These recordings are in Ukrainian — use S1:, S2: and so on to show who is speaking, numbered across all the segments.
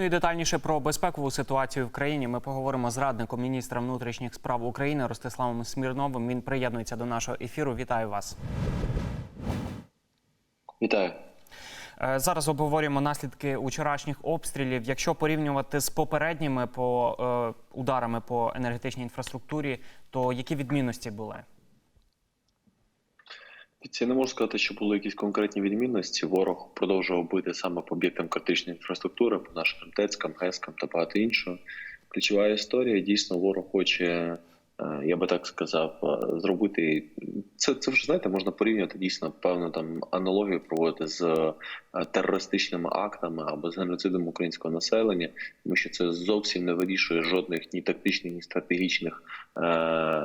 S1: Ну і детальніше про безпекову ситуацію в країні ми поговоримо з радником міністра внутрішніх справ України Ростиславом Смірновим. Він приєднується до нашого ефіру. Вітаю вас.
S2: Вітаю.
S1: Е, Зараз обговорюємо наслідки вчорашніх обстрілів. Якщо порівнювати з попередніми по е, ударами по енергетичній інфраструктурі, то які відмінності були?
S2: Я не можу сказати, що були якісь конкретні відмінності. Ворог продовжував бити саме по об'єктам критичної інфраструктури, по нашим ТЕЦкам, ГЕСкам та багато іншого. Ключова історія дійсно ворог хоче, е, я би так сказав, е, зробити це. Це вже знаєте, можна порівняти дійсно певну там аналогію проводити з е, терористичними актами або з геноцидом українського населення, тому що це зовсім не вирішує жодних ні тактичних, ні стратегічних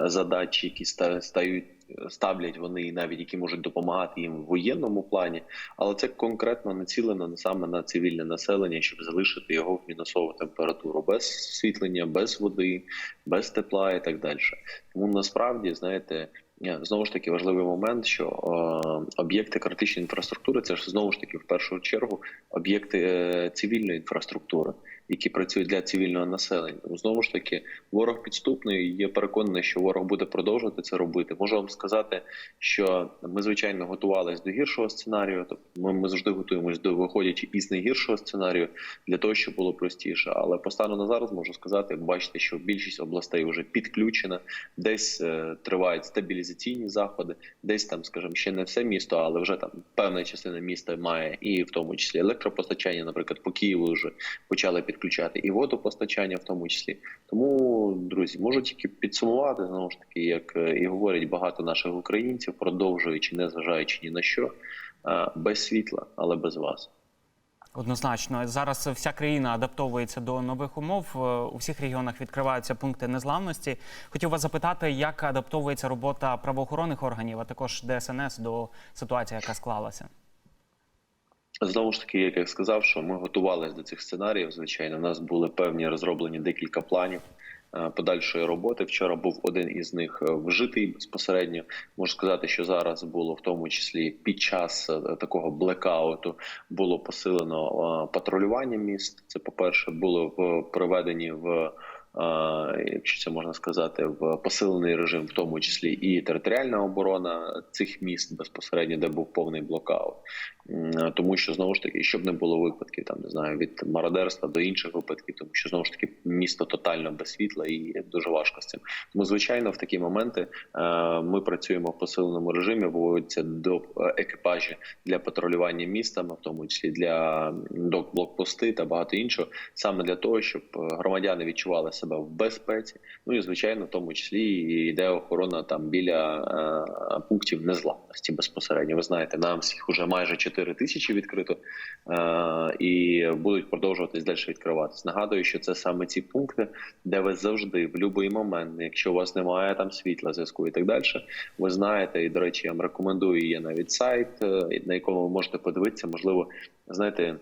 S2: задач, які стають ставлять вони і навіть які можуть допомагати їм в воєнному плані, але це конкретно націлено саме на цивільне населення, щоб залишити його в мінусову температуру без освітлення, без води, без тепла і так далі. Тому насправді знаєте. е, Знову ж таки важливий момент, що е, об'єкти критичної інфраструктури це ж знову ж таки в першу чергу об'єкти е, цивільної інфраструктури, які працюють для цивільного населення. Тому знову ж таки, ворог підступний. і Я переконаний, що ворог буде продовжувати це робити. Можу вам сказати, що ми звичайно готувалися до гіршого сценарію. Тобто ми, ми завжди готуємось до виходячи із найгіршого сценарію для того, щоб було простіше. Але по на зараз можу сказати, бачите, що більшість областей вже підключена, десь е, тривають стабілізаційні заходи, десь там, скажімо, ще не все місто, але вже там певна частина міста має і в тому числі електропостачання, наприклад, по Києву вже почали підключати і водопостачання, в тому числі. Тому, друзі, можу тільки підсумувати знову ж таки, як е, і говорять багато наших українців, продовжуючи, не зважаючи ні на що, е, без світла, але без вас.
S1: Однозначно, зараз вся країна адаптовується до нових умов. Е, У всіх регіонах відкриваються пункти незламності. Хотів вас запитати, як адаптовується робота правоохоронних органів, а також ДСНС до ситуації, яка склалася.
S2: Знову ж таки, як я сказав, що ми готувалися до цих сценаріїв. Звичайно, у нас були певні розроблені декілька планів е, подальшої роботи. Вчора був один із них е, вжитий безпосередньо. Можу сказати, що зараз було в тому числі під час е, такого блекауту було посилено патрулювання міст. Це по перше, було в проведені в. Якщо це можна сказати, в посилений режим, в тому числі і територіальна оборона цих міст безпосередньо, де був повний блокаут. Тому що знову ж таки, щоб не було випадків, там не знаю, від мародерства до інших випадків, тому що знову ж таки місто тотально без світла і дуже важко з цим. Тому, звичайно, в такі моменти е, ми працюємо в посиленому режимі, виводяться до е, екіпажі для патрулювання містами, в тому числі для блокпости та багато іншого, саме для того, щоб е, громадяни відчували себе в безпеці. Ну і звичайно, в тому числі йде охорона там біля пунктів незламності безпосередньо. Ви знаєте, нам всіх уже майже 4 тисячі відкрито е, і будуть продовжуватись далі відкриватись. Нагадую, що це саме ці пункти, де ви завжди, в будь-який момент, якщо у вас немає там світла, зв'язку і так далі, ви знаєте, і до речі, я вам рекомендую є навіть сайт, е, на якому ви можете подивитися, можливо, знаєте.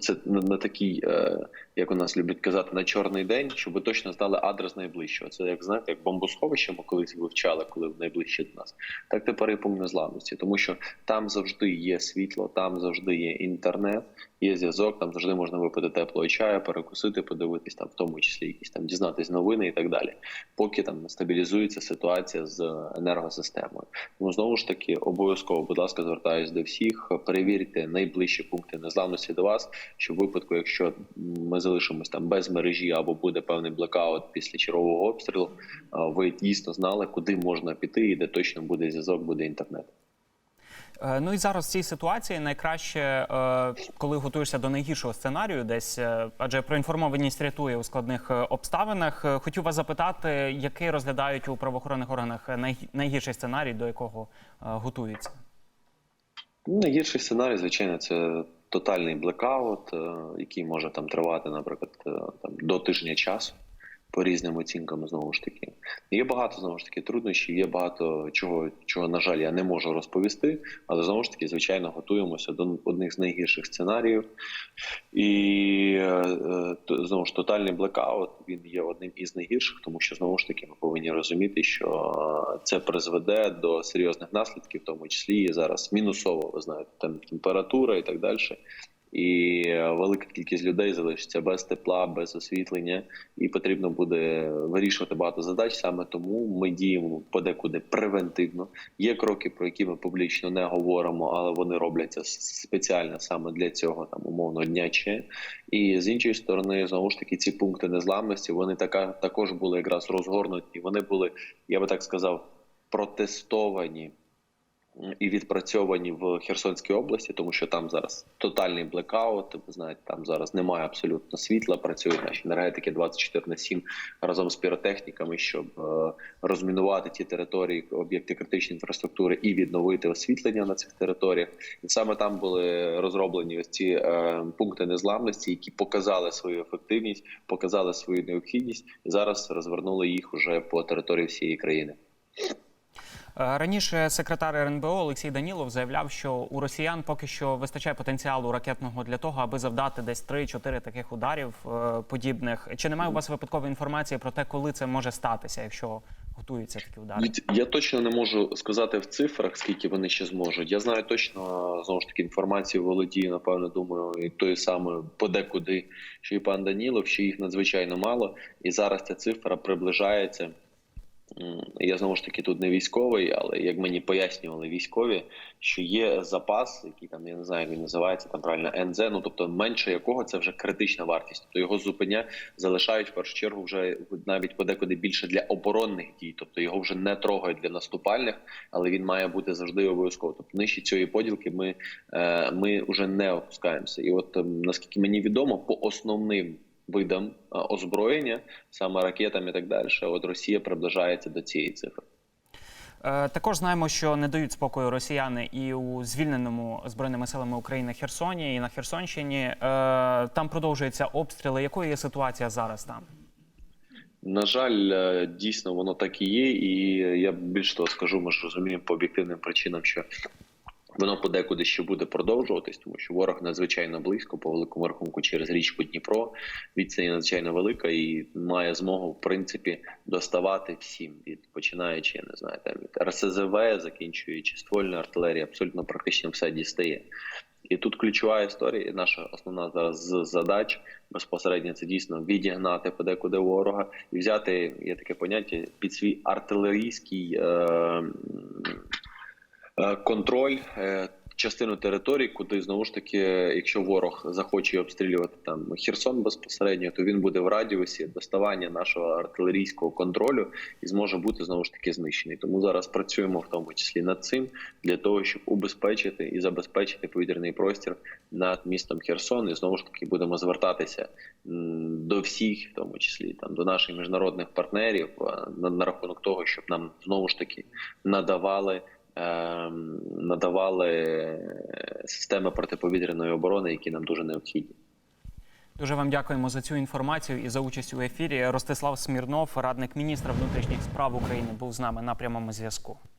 S2: Це на, такий, е, як у нас люблять казати, на чорний день, щоб точно знали адрес найближчого. Це як знаєте, як бомбосховище ми колись вивчали, коли найближче до нас. Так тепер і по незламності, тому що там завжди є світло, там завжди є інтернет, є зв'язок, там завжди можна випити теплого чаю, перекусити, подивитись там, в тому числі якісь там дізнатись новини і так далі, поки там стабілізується ситуація з енергосистемою. Тому знову ж таки, обов'язково, будь ласка, звертаюсь до всіх. Перевірте найближчі пункти незламності до вас, щоб в випадку, якщо ми залишимось там без мережі або буде певний блекаут після чергового обстрілу, ви дійсно знали, куди можна піти і де точно буде зв'язок, буде інтернет.
S1: Е, Ну і зараз в цій ситуації найкраще, е, коли готуєшся до найгіршого сценарію, десь е, адже проінформованість рятує у складних е, обставинах. Е, Хотів вас запитати, який розглядають у правоохоронних органах найгірший сценарій, до якого е, готуються?
S2: Ну, Найгірший сценарій, звичайно, це тотальний блекаут, е, який може там тривати, наприклад, е, там до тижня часу. По різним оцінкам знову ж таки є багато знову ж таки труднощів. Є багато чого, чого на жаль, я не можу розповісти, але знову ж таки, звичайно, готуємося до одних з найгірших сценаріїв. І е, е, знову ж тотальний блекаут він є одним із найгірших, тому що знову ж таки ми повинні розуміти, що це призведе до серйозних наслідків, в тому числі і зараз мінусово, ви знаєте, там температура і так далі. І е, велика кількість людей залишиться без тепла, без освітлення, і потрібно буде вирішувати багато задач. Саме тому ми діємо подекуди превентивно. Є кроки, про які ми публічно не говоримо, але вони робляться спеціально саме для цього, там умовно дня чи. І з іншої сторони, знову ж таки, ці пункти незламності вони така також були якраз розгорнуті. Вони були, я би так сказав, протестовані і відпрацьовані в Херсонській області, тому що там зараз тотальний блекаут. Ви знаєте, там зараз немає абсолютно світла. Працюють наші енергетики 24 на 7 разом з піротехніками, щоб е, розмінувати ті території, об'єкти критичної інфраструктури і відновити освітлення на цих територіях. І саме там були розроблені ось ці е, пункти незламності, які показали свою ефективність, показали свою необхідність, і зараз розвернули їх уже по території всієї країни.
S1: Е, Раніше секретар РНБО Олексій Данілов заявляв, що у росіян поки що вистачає потенціалу ракетного для того, аби завдати десь 3-4 таких ударів е, подібних. Чи немає у вас випадкової інформації про те, коли це може статися, якщо готуються такі удари?
S2: Я точно не можу сказати в цифрах, скільки вони ще зможуть. Я знаю точно знову ж таки інформацію володіє, напевно, думаю, і тої самої подекуди, що і пан Данілов, що їх надзвичайно мало, і зараз ця цифра приближається. Я знову ж таки тут не військовий, але як мені пояснювали військові, що є запас, який там я не знаю, як він називається там правильно НЗ, ну тобто менше якого це вже критична вартість. Тобто його зупиня залишають в першу чергу вже навіть подекуди більше для оборонних дій, тобто його вже не трогають для наступальних, але він має бути завжди обов'язково. Тобто нижче цієї поділки ми, е, ми вже не опускаємося. І от ем, наскільки мені відомо, по основним видам озброєння, саме ракетам і так далі, от Росія приближається до цієї цифри.
S1: Е, Також знаємо, що не дають спокою росіяни і у звільненому збройними силами України Херсоні і на Херсонщині. Е, Там продовжуються обстріли. Якою є ситуація зараз там?
S2: На жаль, е, дійсно воно так і є, і я більш того скажу, ми ж розуміємо по об'єктивним причинам, що воно подекуди ще буде продовжуватись, тому що ворог надзвичайно близько, по великому рахунку, через річку Дніпро. Відстань надзвичайно велика і має змогу, в принципі, доставати всім, від починаючи, я не знаю, там від РСЗВ, закінчуючи ствольною артилерією, абсолютно практично все дістає. І тут ключова історія, і наша основна зараз задач безпосередньо це дійсно відігнати подекуди ворога і взяти є таке поняття під свій артилерійський е, контроль. Е, Частину території, куди знову ж таки, якщо ворог захоче обстрілювати там Херсон безпосередньо, то він буде в радіусі доставання нашого артилерійського контролю і зможе бути знову ж таки знищений. Тому зараз працюємо в тому числі над цим для того, щоб убезпечити і забезпечити повітряний простір над містом Херсон. І знову ж таки будемо звертатися до всіх, в тому числі там до наших міжнародних партнерів, на, на рахунок того, щоб нам знову ж таки надавали. Ем, Надавали е, системи протиповітряної оборони, які нам дуже необхідні.
S1: Дуже вам дякуємо за цю інформацію і за участь у ефірі. Ростислав Смірнов, радник міністра внутрішніх справ України, був з нами на прямому зв'язку.